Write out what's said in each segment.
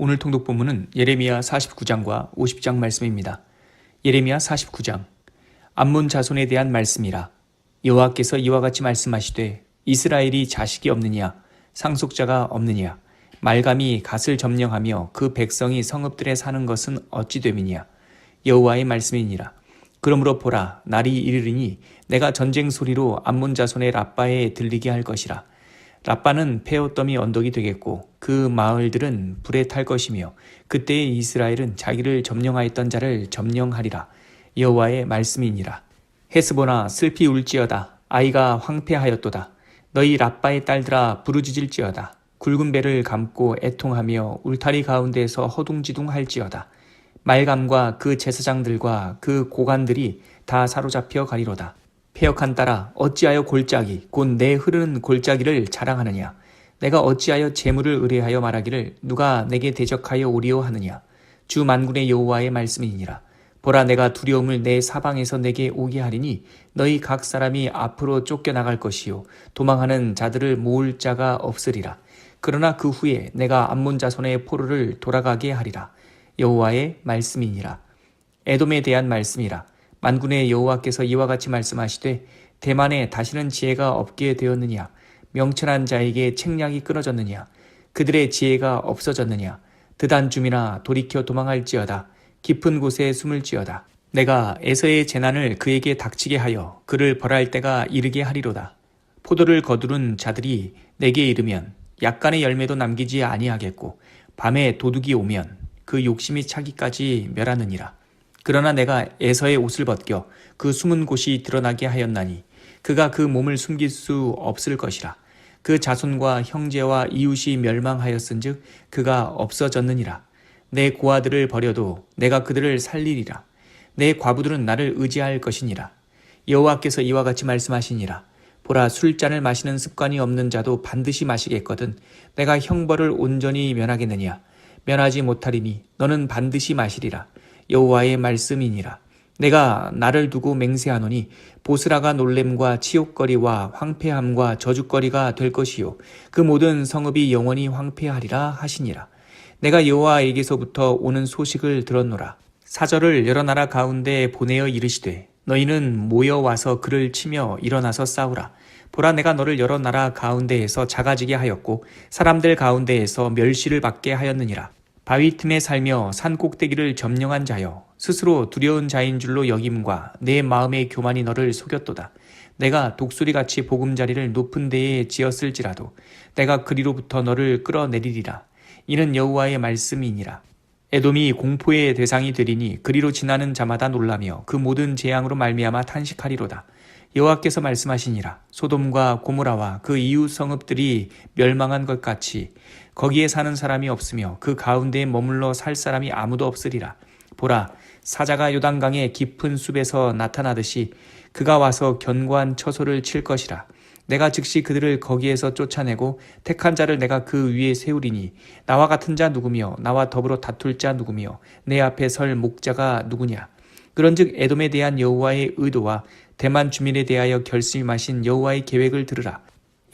오늘 통독 본문은 예레미야 49장과 50장 말씀입니다. 예레미야 49장. 암몬 자손에 대한 말씀이라. 여호와께서 이와 같이 말씀하시되 이스라엘이 자식이 없느냐 상속자가 없느냐 말감이 갓을 점령하며 그 백성이 성읍들에 사는 것은 어찌 됨이냐 여호와의 말씀이니라. 그러므로 보라 날이 이르리니 내가 전쟁 소리로 암몬 자손의 라빠에 들리게 할 것이라. 라빠는 페오더미 언덕이 되겠고 그 마을들은 불에 탈 것이며 그때의 이스라엘은 자기를 점령하였던 자를 점령하리라. 여호와의 말씀이니라. 헤스보나 슬피 울지어다. 아이가 황폐하였도다. 너희 라빠의 딸들아 부르짖을지어다. 굵은 배를 감고 애통하며 울타리 가운데에서 허둥지둥 할지어다. 말감과 그 제사장들과 그 고관들이 다 사로잡혀 가리로다. 폐역한 딸아 어찌하여 골짜기 곧 내 흐르는 골짜기를 자랑하느냐 내가 어찌하여 재물을 의뢰하여 말하기를 누가 내게 대적하여 오리오 하느냐? 주 만군의 여호와의 말씀이니라. 보라 내가 두려움을 내 사방에서 내게 오게 하리니 너희 각 사람이 앞으로 쫓겨나갈 것이요 도망하는 자들을 모을 자가 없으리라. 그러나 그 후에 내가 암몬 자손의 포로를 돌아가게 하리라. 여호와의 말씀이니라. 에돔에 대한 말씀이라. 만군의 여호와께서 이와 같이 말씀하시되 대만에 다시는 지혜가 없게 되었느냐 명철한 자에게 책략이 끊어졌느냐? 그들의 지혜가 없어졌느냐? 드단 줌이나 돌이켜 도망할지어다. 깊은 곳에 숨을지어다. 내가 에서의 재난을 그에게 닥치게 하여 그를 벌할 때가 이르게 하리로다. 포도를 거두른 자들이 내게 이르면 약간의 열매도 남기지 아니하겠고 밤에 도둑이 오면 그 욕심이 차기까지 멸하느니라. 그러나 내가 에서의 옷을 벗겨 그 숨은 곳이 드러나게 하였나니 그가 그 몸을 숨길 수 없을 것이라. 그 자손과 형제와 이웃이 멸망하였은즉 그가 없어졌느니라. 내 고아들을 버려도 내가 그들을 살리리라. 내 과부들은 나를 의지할 것이니라. 여호와께서 이와 같이 말씀하시니라. 보라 술잔을 마시는 습관이 없는 자도 반드시 마시겠거든 내가 형벌을 온전히 면하겠느냐? 면하지 못하리니 너는 반드시 마시리라. 여호와의 말씀이니라. 내가 나를 두고 맹세하노니 보스라가 놀램과 치욕거리와 황폐함과 저주거리가 될 것이요 그 모든 성읍이 영원히 황폐하리라 하시니라. 내가 여호와에게서부터 오는 소식을 들었노라. 사절을 여러 나라 가운데 보내어 이르시되 너희는 모여 와서 그를 치며 일어나서 싸우라. 보라 내가 너를 여러 나라 가운데에서 작아지게 하였고 사람들 가운데에서 멸시를 받게 하였느니라. 바위 틈에 살며 산 꼭대기를 점령한 자여 스스로 두려운 자인 줄로 여김과 내 마음의 교만이 너를 속였도다. 내가 독수리같이 보금자리를 높은 데에 지었을지라도 내가 그리로부터 너를 끌어내리리라. 이는 여호와의 말씀이니라. 에돔이 공포의 대상이 되리니 그리로 지나는 자마다 놀라며 그 모든 재앙으로 말미암아 탄식하리로다. 여호와께서 말씀하시니라 소돔과 고모라와 그 이웃 성읍들이 멸망한 것 같이 거기에 사는 사람이 없으며 그 가운데에 머물러 살 사람이 아무도 없으리라. 보라 사자가 요단강의 깊은 숲에서 나타나듯이 그가 와서 견고한 처소를 칠 것이라. 내가 즉시 그들을 거기에서 쫓아내고 택한 자를 내가 그 위에 세우리니 나와 같은 자 누구며 나와 더불어 다툴 자 누구며 내 앞에 설 목자가 누구냐? 그런즉 에돔에 대한 여호와의 의도와 대만 주민에 대하여 결심하신 여호와의 계획을 들으라.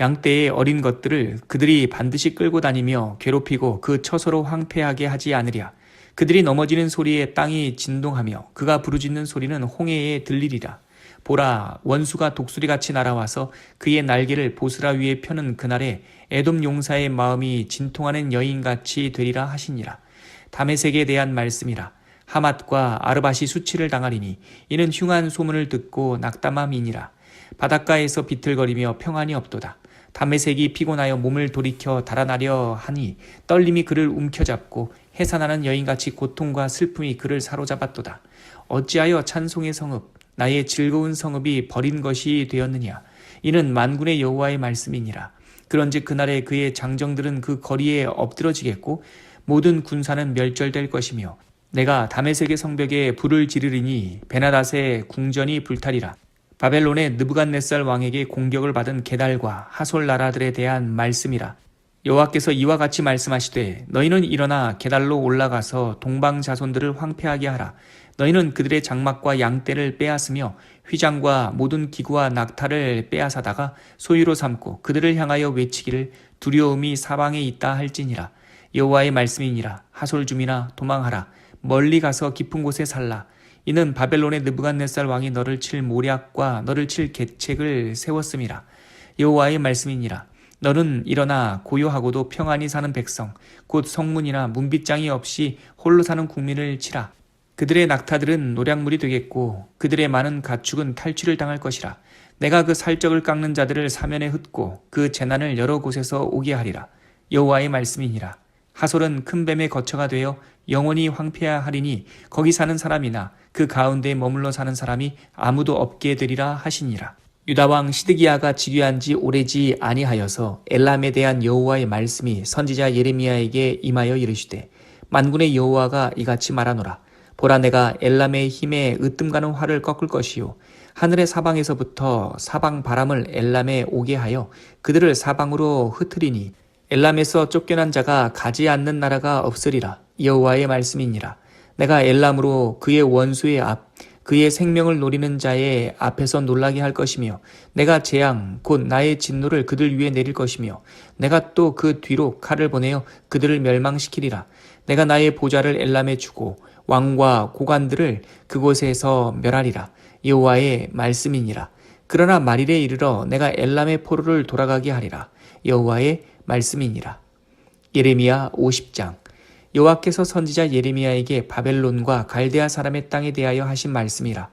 양떼의 어린 것들을 그들이 반드시 끌고 다니며 괴롭히고 그 처소로 황폐하게 하지 않으랴. 그들이 넘어지는 소리에 땅이 진동하며 그가 부르짖는 소리는 홍해에 들리리라. 보라 원수가 독수리같이 날아와서 그의 날개를 보스라 위에 펴는 그날에 에돔 용사의 마음이 진통하는 여인같이 되리라 하시니라. 담의색에 대한 말씀이라. 하맛과 아르바시 수치를 당하리니 이는 흉한 소문을 듣고 낙담함이니라. 바닷가에서 비틀거리며 평안이 없도다. 담의색이 피곤하여 몸을 돌이켜 달아나려 하니 떨림이 그를 움켜잡고 해산하는 여인같이 고통과 슬픔이 그를 사로잡았도다. 어찌하여 찬송의 성읍, 나의 즐거운 성읍이 버린 것이 되었느냐. 이는 만군의 여호와의 말씀이니라. 그런즉 그날에 그의 장정들은 그 거리에 엎드러지겠고 모든 군사는 멸절될 것이며 내가 다메섹의 성벽에 불을 지르리니 베나닷의 궁전이 불타리라. 바벨론의 느부갓네살 왕에게 공격을 받은 게달과 하솔 나라들에 대한 말씀이라. 여호와께서 이와 같이 말씀하시되 너희는 일어나 게달로 올라가서 동방 자손들을 황폐하게 하라. 너희는 그들의 장막과 양떼를 빼앗으며 휘장과 모든 기구와 낙타를 빼앗아다가 소유로 삼고 그들을 향하여 외치기를 두려움이 사방에 있다 할지니라. 여호와의 말씀이니라 하솔 주민아 도망하라 멀리 가서 깊은 곳에 살라 이는 바벨론의 느부갓네살 왕이 너를 칠 모략과 너를 칠 계책을 세웠음이라. 여호와의 말씀이니라. 너는 일어나 고요하고도 평안히 사는 백성 곧 성문이나 문빗장이 없이 홀로 사는 국민을 치라. 그들의 낙타들은 노략물이 되겠고 그들의 많은 가축은 탈취를 당할 것이라. 내가 그 살적을 깎는 자들을 사면에 흩고 그 재난을 여러 곳에서 오게 하리라. 여호와의 말씀이니라. 하솔은 큰 뱀의 거처가 되어 영원히 황폐하 하리니 거기 사는 사람이나 그 가운데 머물러 사는 사람이 아무도 없게 되리라 하시니라. 유다 왕 시드기야가 즉위한 지 오래지 아니하여서 엘람에 대한 여호와의 말씀이 선지자 예레미야에게 임하여 이르시되 만군의 여호와가 이같이 말하노라. 보라 내가 엘람의 힘에 으뜸가는 활을 꺾을 것이요 하늘의 사방에서부터 사방 바람을 엘람에 오게 하여 그들을 사방으로 흩으리니 엘람에서 쫓겨난 자가 가지 않는 나라가 없으리라 여호와의 말씀이니라. 내가 엘람으로 그의 원수의 앞 그의 생명을 노리는 자의 앞에서 놀라게 할 것이며 내가 재앙 곧 나의 진노를 그들 위에 내릴 것이며 내가 또 그 뒤로 칼을 보내어 그들을 멸망시키리라. 내가 나의 보좌를 엘람에 주고 왕과 고관들을 그곳에서 멸하리라. 여호와의 말씀이니라. 그러나 말일에 이르러 내가 엘람의 포로를 돌아가게 하리라. 여호와의 말씀이니라. 예레미야 50장 여호와께서 선지자 예레미야에게 바벨론과 갈대아 사람의 땅에 대하여 하신 말씀이라.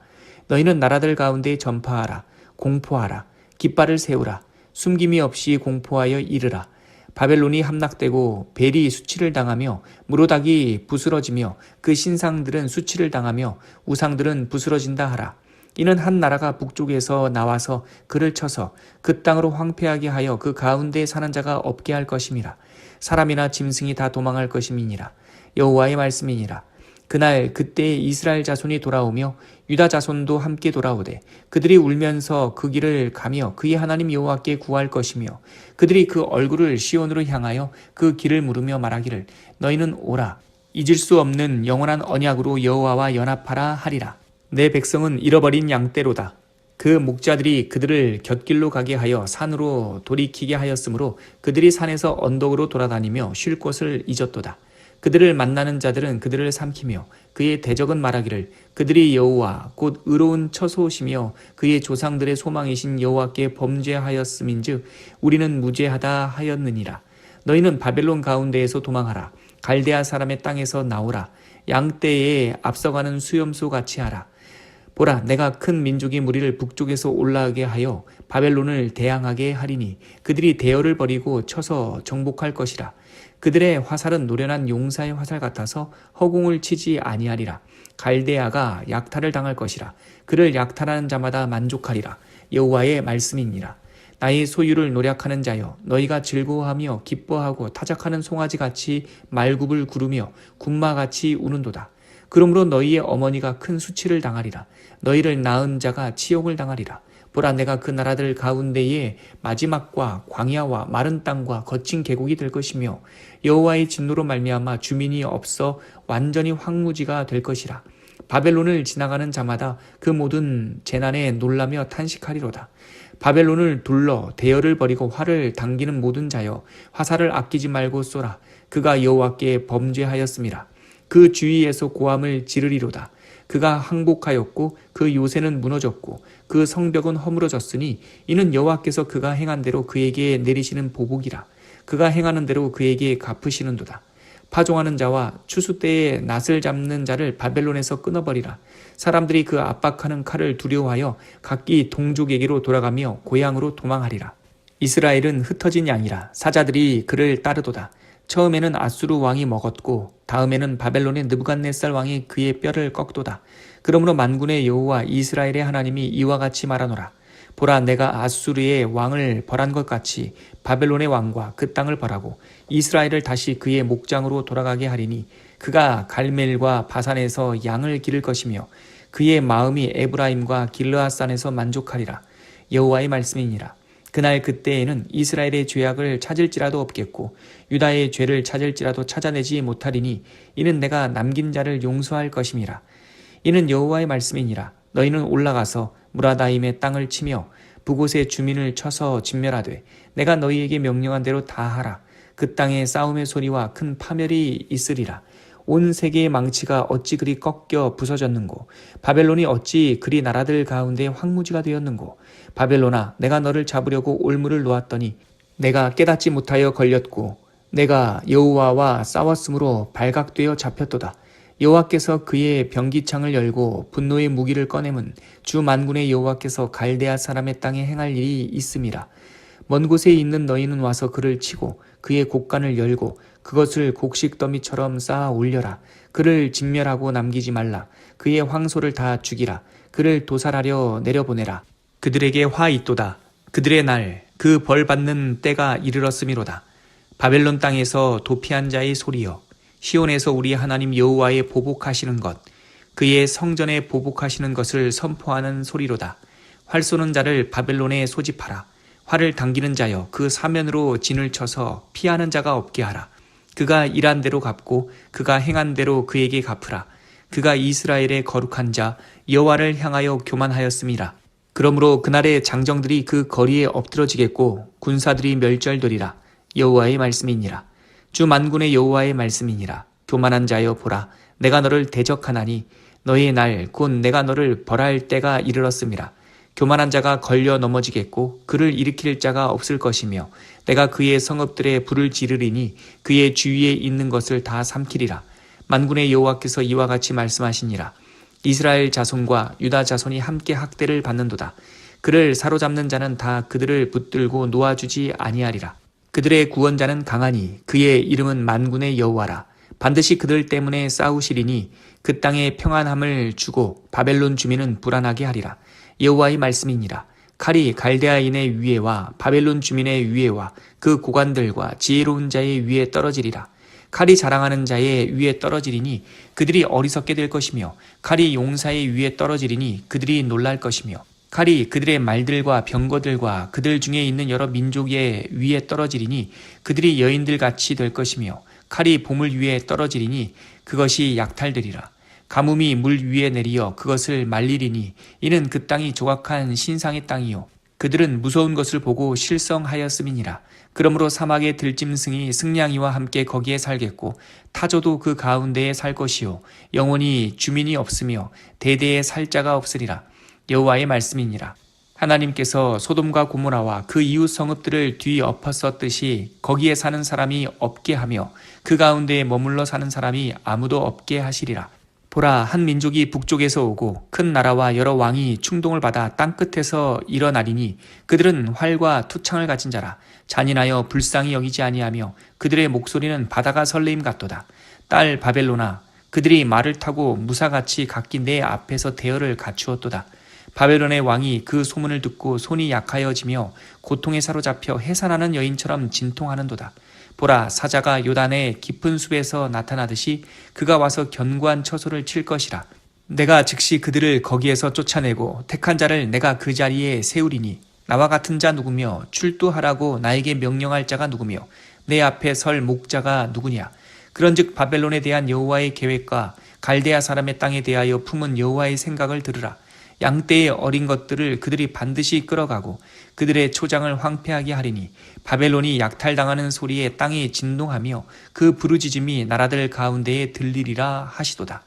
너희는 나라들 가운데 전파하라 공포하라 깃발을 세우라 숨김이 없이 공포하여 이르라. 바벨론이 함락되고 벨이 수치를 당하며 무로닥이 부스러지며 그 신상들은 수치를 당하며 우상들은 부스러진다 하라 이는 한 나라가 북쪽에서 나와서 그를 쳐서 그 땅으로 황폐하게 하여 그 가운데 사는 자가 없게 할 것임이라. 사람이나 짐승이 다 도망할 것임이니라. 여호와의 말씀이니라. 그날 그때 이스라엘 자손이 돌아오며 유다 자손도 함께 돌아오되 그들이 울면서 그 길을 가며 그의 하나님 여호와께 구할 것이며 그들이 그 얼굴을 시온으로 향하여 그 길을 물으며 말하기를 너희는 오라. 잊을 수 없는 영원한 언약으로 여호와와 연합하라 하리라 내 백성은 잃어버린 양떼로다. 그 목자들이 그들을 곁길로 가게 하여 산으로 돌이키게 하였으므로 그들이 산에서 언덕으로 돌아다니며 쉴 곳을 잊었도다. 그들을 만나는 자들은 그들을 삼키며 그의 대적은 말하기를 그들이 여호와 곧 의로운 처소시며 그의 조상들의 소망이신 여호와께 범죄하였음인즉 우리는 무죄하다 하였느니라. 너희는 바벨론 가운데에서 도망하라. 갈대아 사람의 땅에서 나오라. 양떼에 앞서가는 수염소 같이 하라 보라 내가 큰 민족이 무리를 북쪽에서 올라오게 하여 바벨론을 대항하게 하리니 그들이 대열을 버리고 쳐서 정복할 것이라 그들의 화살은 노련한 용사의 화살 같아서 허공을 치지 아니하리라. 갈대아가 약탈을 당할 것이라. 그를 약탈하는 자마다 만족하리라. 여호와의 말씀이니라. 나의 소유를 노력하는 자여 너희가 즐거워하며 기뻐하고 타작하는 송아지 같이 말굽을 구르며 군마같이 우는도다. 그러므로 너희의 어머니가 큰 수치를 당하리라. 너희를 낳은 자가 치욕을 당하리라. 보라 내가 그 나라들 가운데에 마지막과 광야와 마른 땅과 거친 계곡이 될 것이며 여호와의 진노로 말미암아 주민이 없어 완전히 황무지가 될 것이라 바벨론을 지나가는 자마다 그 모든 재난에 놀라며 탄식하리로다 바벨론을 둘러 대열을 버리고 활을 당기는 모든 자여 화살을 아끼지 말고 쏘라 그가 여호와께 범죄하였음이라 그 주위에서 고함을 지르리로다. 그가 항복하였고 그 요새는 무너졌고 그 성벽은 허물어졌으니 이는 여호와께서 그가 행한 대로 그에게 내리시는 보복이라. 그가 행하는 대로 그에게 갚으시는도다. 파종하는 자와 추수 때에 낫을 잡는 자를 바벨론에서 끊어버리라. 사람들이 그 압박하는 칼을 두려워하여 각기 동족에게로 돌아가며 고향으로 도망하리라. 이스라엘은 흩어진 양이라. 사자들이 그를 따르도다 처음에는 아수르 왕이 먹었고 다음에는 바벨론의 느부갓네살 왕이 그의 뼈를 꺾도다. 그러므로 만군의 여호와 이스라엘의 하나님이 이와 같이 말하노라. 보라 내가 아수르의 왕을 벌한 것 같이 바벨론의 왕과 그 땅을 벌하고 이스라엘을 다시 그의 목장으로 돌아가게 하리니 그가 갈멜과 바산에서 양을 기를 것이며 그의 마음이 에브라임과 길르앗산에서 만족하리라 여호와의 말씀이니라 그날 그때에는 이스라엘의 죄악을 찾을지라도 없겠고 유다의 죄를 찾을지라도 찾아내지 못하리니 이는 내가 남긴 자를 용서할 것임이라. 이는 여호와의 말씀이니라. 너희는 올라가서 무라다임의 땅을 치며 북곳의 주민을 쳐서 진멸하되 내가 너희에게 명령한 대로 다 하라. 그 땅에 싸움의 소리와 큰 파멸이 있으리라. 온 세계의 망치가 어찌 그리 꺾여 부서졌는고? 바벨론이 어찌 그리 나라들 가운데 황무지가 되었는고? 바벨론아 내가 너를 잡으려고 올무를 놓았더니 내가 깨닫지 못하여 걸렸고 내가 여호와와 싸웠으므로 발각되어 잡혔도다. 여호와께서 그의 병기창을 열고 분노의 무기를 꺼내면 주 만군의 여호와께서 갈대아 사람의 땅에 행할 일이 있음이라. 먼 곳에 있는 너희는 와서 그를 치고 그의 곡간을 열고 그것을 곡식 더미처럼 쌓아 올려라. 그를 진멸하고 남기지 말라. 그의 황소를 다 죽이라. 그를 도살하려 내려보내라. 그들에게 화 있도다. 그들의 날, 그 벌 받는 때가 이르렀음이로다. 바벨론 땅에서 도피한 자의 소리여. 시온에서 우리 하나님 여호와의 보복하시는 것, 그의 성전에 보복하시는 것을 선포하는 소리로다. 활 쏘는 자를 바벨론에 소집하라. 활을 당기는 자여 그 사면으로 진을 쳐서 피하는 자가 없게 하라. 그가 일한 대로 갚고 그가 행한 대로 그에게 갚으라. 그가 이스라엘의 거룩한 자 여호와를 향하여 교만하였음이라. 그러므로 그날의 장정들이 그 거리에 엎드러지겠고 군사들이 멸절되리라. 여호와의 말씀이니라. 주 만군의 여호와의 말씀이니라. 교만한 자여 보라. 내가 너를 대적하나니 너의 날 곧 내가 너를 벌할 때가 이르렀음이라. 교만한 자가 걸려 넘어지겠고 그를 일으킬 자가 없을 것이며 내가 그의 성읍들에 불을 지르리니 그의 주위에 있는 것을 다 삼키리라. 만군의 여호와께서 이와 같이 말씀하시니라. 이스라엘 자손과 유다 자손이 함께 학대를 받는도다. 그를 사로잡는 자는 다 그들을 붙들고 놓아주지 아니하리라. 그들의 구원자는 강하니 그의 이름은 만군의 여호와라. 반드시 그들 때문에 싸우시리니 그 땅에 평안함을 주고 바벨론 주민은 불안하게 하리라. 여호와의 말씀이니라. 칼이 갈대아인의 위에와 바벨론 주민의 위에와 그 고관들과 지혜로운 자의 위에 떨어지리라. 칼이 자랑하는 자의 위에 떨어지리니 그들이 어리석게 될 것이며 칼이 용사의 위에 떨어지리니 그들이 놀랄 것이며 칼이 그들의 말들과 병거들과 그들 중에 있는 여러 민족의 위에 떨어지리니 그들이 여인들 같이 될 것이며 칼이 보물 위에 떨어지리니 그것이 약탈되리라. 가뭄이 물 위에 내리어 그것을 말리리니 이는 그 땅이 조각한 신상의 땅이요. 그들은 무서운 것을 보고 실성하였음이니라. 그러므로 사막의 들짐승이 승냥이와 함께 거기에 살겠고 타조도 그 가운데에 살 것이요. 영원히 주민이 없으며 대대에 살 자가 없으리라. 여호와의 말씀이니라. 하나님께서 소돔과 고모라와 그 이웃 성읍들을 뒤엎었었듯이 거기에 사는 사람이 없게 하며 그 가운데에 머물러 사는 사람이 아무도 없게 하시리라 보라 한 민족이 북쪽에서 오고 큰 나라와 여러 왕이 충동을 받아 땅끝에서 일어나리니 그들은 활과 투창을 가진 자라. 잔인하여 불쌍히 여기지 아니하며 그들의 목소리는 바다가 설레임 같도다. 딸 바벨로나 그들이 말을 타고 무사같이 각기 내 앞에서 대열을 갖추었도다. 바벨론의 왕이 그 소문을 듣고 손이 약하여지며 고통에 사로잡혀 해산하는 여인처럼 진통하는도다 보라 사자가 요단의 깊은 숲에서 나타나듯이 그가 와서 견고한 처소를 칠 것이라. 내가 즉시 그들을 거기에서 쫓아내고 택한 자를 내가 그 자리에 세우리니 나와 같은 자 누구며 출두하라고 나에게 명령할 자가 누구며 내 앞에 설 목자가 누구냐? 그런즉 바벨론에 대한 여호와의 계획과 갈대아 사람의 땅에 대하여 품은 여호와의 생각을 들으라 양떼의 어린 것들을 그들이 반드시 끌어가고 그들의 초장을 황폐하게 하리니 바벨론이 약탈당하는 소리에 땅이 진동하며 그 부르짖음이 나라들 가운데에 들리리라 하시도다.